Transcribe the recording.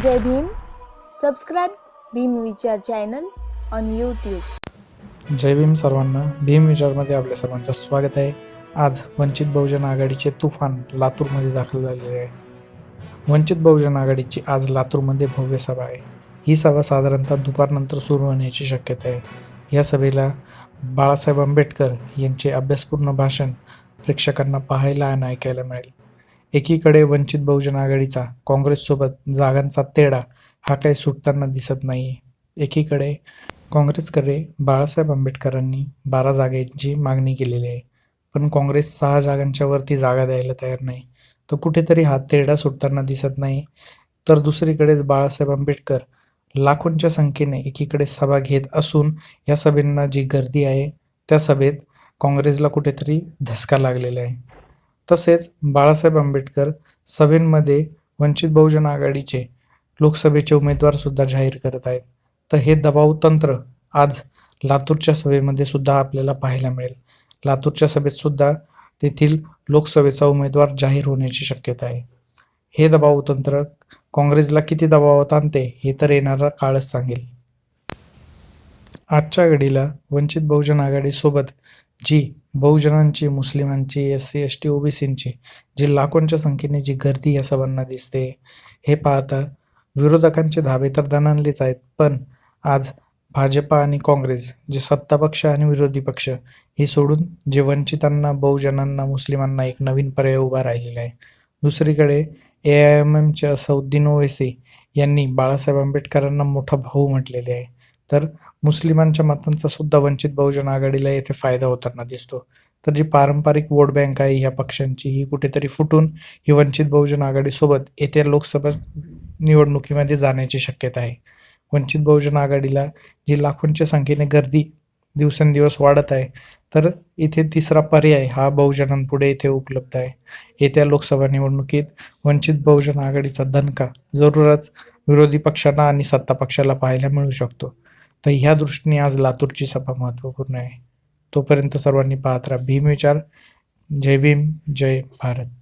Jai Bhim. Subscribe Bhim Vichar channel on YouTube जय भीम सर्वांना. भीम विचारमध्ये आपल्या सर्वांचं स्वागत आहे. आज वंचित बहुजन आघाडीचे तुफान लातूरमध्ये दाखल झालेले आहे. वंचित बहुजन आघाडीची आज लातूरमध्ये भव्य सभा आहे. ही सभा साधारणतः दुपारनंतर सुरू होण्याची शक्यता आहे. या सभेला बाळासाहेब आंबेडकर यांचे अभ्यासपूर्ण भाषण प्रेक्षकांना पाहायला आणि ऐकायला मिळेल. एकीकडे वंचित बहुजन आघाडीचा काँग्रेससोबत जागांचा तेढा हा काही सुटताना दिसत नाही एकीकडे काँग्रेसकडे बाळासाहेब आंबेडकरांनी बारा जागेची मागणी केलेली आहे. पण काँग्रेस सहा जागांच्या वरती जागा द्यायला तयार नाही. तो कुठेतरी हा तेढा सुटताना दिसत नाही. तर दुसरीकडेच बाळासाहेब आंबेडकर लाखोंच्या संख्येने एकीकडे सभा घेत असून या सभेंना जी गर्दी आहे त्या सभेत काँग्रेसला कुठेतरी धसका लागलेला आहे. तसेच बाळासाहेब आंबेडकर सभेंमध्ये वंचित बहुजन आघाडीचे लोकसभेचे उमेदवार सुद्धा जाहीर करत आहेत. तर हे दबाव तंत्र आज लातूरच्या सभेमध्ये सुद्धा आपल्याला पाहायला मिळेल. लातूरच्या सभेत सुद्धा तेथील लोकसभेचा उमेदवार जाहीर होण्याची शक्यता आहे. हे दबाव तंत्र काँग्रेसला किती दबावात आणते हे तर येणारा काळच सांगेल. आजच्या घडीला वंचित बहुजन आघाडीसोबत जी बहुजनांची मुस्लिमांची एस सी एस टी ओबीसींची जी लाखोंच्या संख्येने जी गर्दी या सभांना दिसते हे पाहता विरोधकांचे धाबे तर दणाणलेच आहेत पण आज भाजपा आणि काँग्रेस जे सत्ता पक्ष आणि विरोधी पक्ष हे सोडून जे वंचितांना बहुजनांना मुस्लिमांना एक नवीन पर्याय उभा राहिलेला आहे. दुसरीकडे ए आय एम एमचे असौद्दीन ओवेसी यांनी बाळासाहेब आंबेडकरांना मोठा भाऊ म्हटलेले आहे. तर मुस्लिमांच्या मतांचा सुद्धा वंचित बहुजन आघाडीला येथे फायदा होताना दिसतो. तर जी पारंपरिक वोट बँक आहे ह्या पक्षांची ही कुठेतरी फुटून ही वंचित बहुजन आघाडीसोबत येत्या लोकसभा निवडणुकीमध्ये जाण्याची शक्यता आहे. वंचित बहुजन आघाडीला जी लाखोंच्या संख्येने गर्दी दिवसेंदिवस वाढत आहे तर इथे तिसरा पर्याय हा बहुजनांपुढे इथे उपलब्ध आहे. येत्या लोकसभा निवडणुकीत वंचित बहुजन आघाडीचा दणका जरूरच विरोधी पक्षांना आणि सत्ता पक्षाला पाहायला मिळू शकतो. तर ह्या दृष्टीने आज लातूरची सभा महत्त्वपूर्ण आहे. तोपर्यंत सर्वांनी पाहत राहा. भीम विचार. जय भीम जय भारत.